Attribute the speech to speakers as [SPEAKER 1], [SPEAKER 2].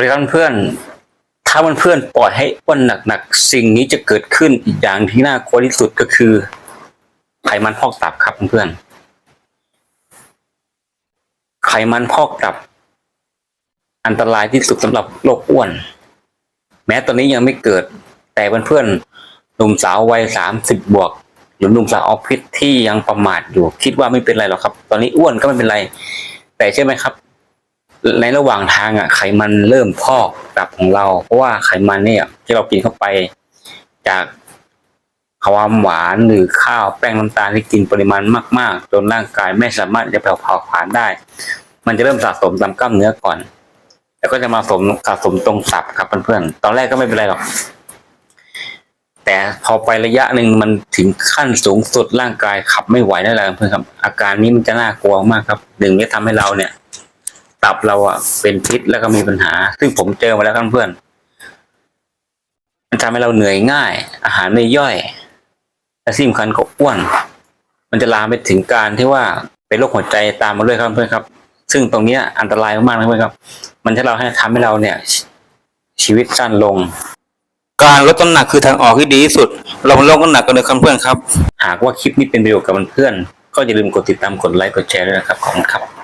[SPEAKER 1] วัสดีครับเพื่อน ถ้าเพื่อนๆปล่อยให้อ้วนหนักๆ สิ่งนี้จะเกิดขึ้นอีกอย่างที่น่ากลัวที่สุดก็คือ ไขมันพอกตับครับเพื่อนๆไขมันพอกตับ อันตรายที่สุดสำหรับโรคอ้วน แม้ตอนนี้ยังไม่เกิด แต่เพื่อนๆหนุ่มสาววัยสามสิบบวก หรือหนุ่มสาวออฟฟิศที่ยังประมาทอยู่ คิดว่าไม่เป็นไรหรอกครับ ตอนนี้อ้วนก็ไม่เป็นไร แต่ใช่อไหมครับ ในระหว่างทางอะไขมันเริ่มพอกตับของเรา เพราะว่าไขมันเนี่ยที่เรากินเข้าไป จากความหวานหรือข้าวแป้งน้ำตาลที่กินปริมาณมาก ๆ จนร่างกายไม่สามารถจะเผาผลาญได้ มันจะเริ่มสะสมตามกล้ามเนื้อก่อน แล้วก็จะมาสมสะสมตรงตับครับเพื่อนๆตอนแรกก็ไม่เป็นไรหรอกแต่พอไประยะหนึ่งมันถึงขั้นสูงสุดร่างกายขับไม่ไหวได้แล้วเพื่อนครับ อาการนี้มันจะน่ากลัวมากครับหนึ่งที่ทำให้เราเนี่ย ตับเราอะเป็นพิษแล้วก็มีปัญหา ซึ่งผมเจอมาแล้วครับเพื่อนมันทำให้เราเหนื่อยง่าย อาหารไม่ย่อยและที่สำคัญก็อ้วน มันจะลามไปถึงการที่ว่าเป็นโรคหัวใจตามมาด้วยครับเพื่อนครับ ซึ่งตรงเนี้ยอันตรายมากๆนะเพื่อนครับ มันจะเราให้ทำให้เราเนี่ยชชีวิตสั้นลง การลดน้ำหนักคือทางออกที่ดีที่สุด เรามาลดน้ำหนักกันเลยครับเพื่อนครับ หากว่าคลิปนี้เป็นประโยชน์กับเพื่อนๆก็อย่าลืมกดติดตามกดไลค์กดแชร์ด้วยนะครับขอบคุณครับ